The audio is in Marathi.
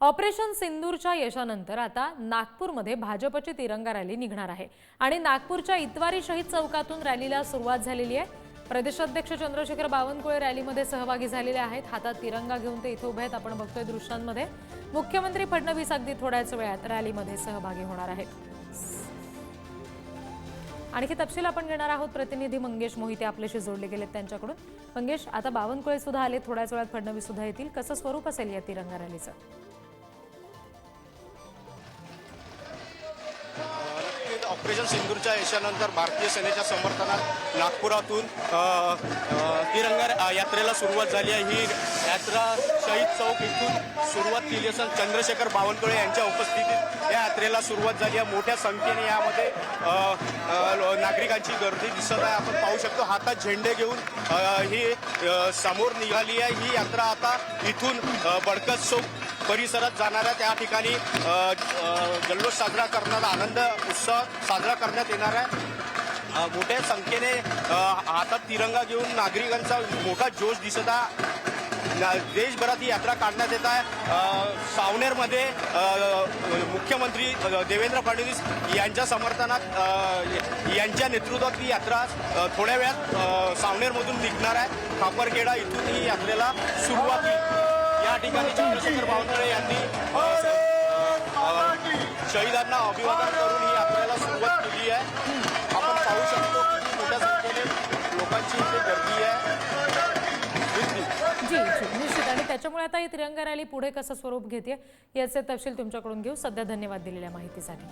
ऑपरेशन सिंदूरच्या यशानंतर आता नागपूरमध्ये भाजपची तिरंगा रॅली निघणार आहे. आणि नागपूरच्या इतवारी शहीद चौकातून रॅलीला सुरुवात झालेली आहे. प्रदेशाध्यक्ष चंद्रशेखर बावनकुळे रॅलीमध्ये सहभागी झालेले आहेत. हातात तिरंगा घेऊन ते इथे उभे आहेत. आपण बघतोय दृश्यांमध्ये. मुख्यमंत्री फडणवीस अगदी थोड्याच वेळात रॅलीमध्ये सहभागी होणार आहेत. आणखी तपशील आपण घेणार आहोत. प्रतिनिधी मंगेश मोहिते आपल्याशी जोडले गेलेत त्यांच्याकडून. मंगेश आता बावनकुळे सुद्धा आले. थोड्याच वेळात फडणवीस सुद्धा येतील. कसं स्वरूप असेल या तिरंगा रॅलीचं? ऑपरेशन सिंधूरच्या यशानंतर भारतीय सेनेच्या समर्थनात नागपुरातून तिरंगा यात्रेला सुरुवात झाली आहे. ही यात्रा शहीद चौक इथून सुरुवात केली असून चंद्रशेखर बावनकुळे यांच्या उपस्थितीत या यात्रेला सुरुवात झाली आहे. मोठ्या संख्येने यामध्ये नागरिकांची गर्दी दिसत आहे. आपण पाहू शकतो हातात झेंडे घेऊन ही समोर निघाली आहे. ही यात्रा आता इथून बडकत चौक परिसरात जाणाऱ्या त्या ठिकाणी जल्लोष साजरा करणारा आनंद उत्सव साजरा करण्यात येणार आहे. मोठ्या संख्येने हातात तिरंगा घेऊन नागरिकांचा मोठा जोश दिसत आहे. ना- देशभरात ही यात्रा काढण्यात येत आहे. सावनेरमध्ये मुख्यमंत्री देवेंद्र फडणवीस यांच्या समर्थनात यांच्या नेतृत्वात ही यात्रा थोड्या वेळात सावनेरमधून निघणार आहे. खापरखेडा इथून ही यात्रेला सुरुवात होईल. ठिकाणी चंद्रशेखर बावनकुळे यांनी शहीदांना अभिवादन करून ही यात्रेला सुरुवात केली आहे. आपण पाहू शकतो की मोठ्या संख्येने लोकांची इथे गर्दी आहे. जी जी निश्चित. आणि त्याच्यामुळे आता ही तिरंगा रॅली पुढे कसं स्वरूप घेते याचे तपशील तुमच्याकडून घेऊ. सध्या धन्यवाद दिलेल्या माहितीसाठी.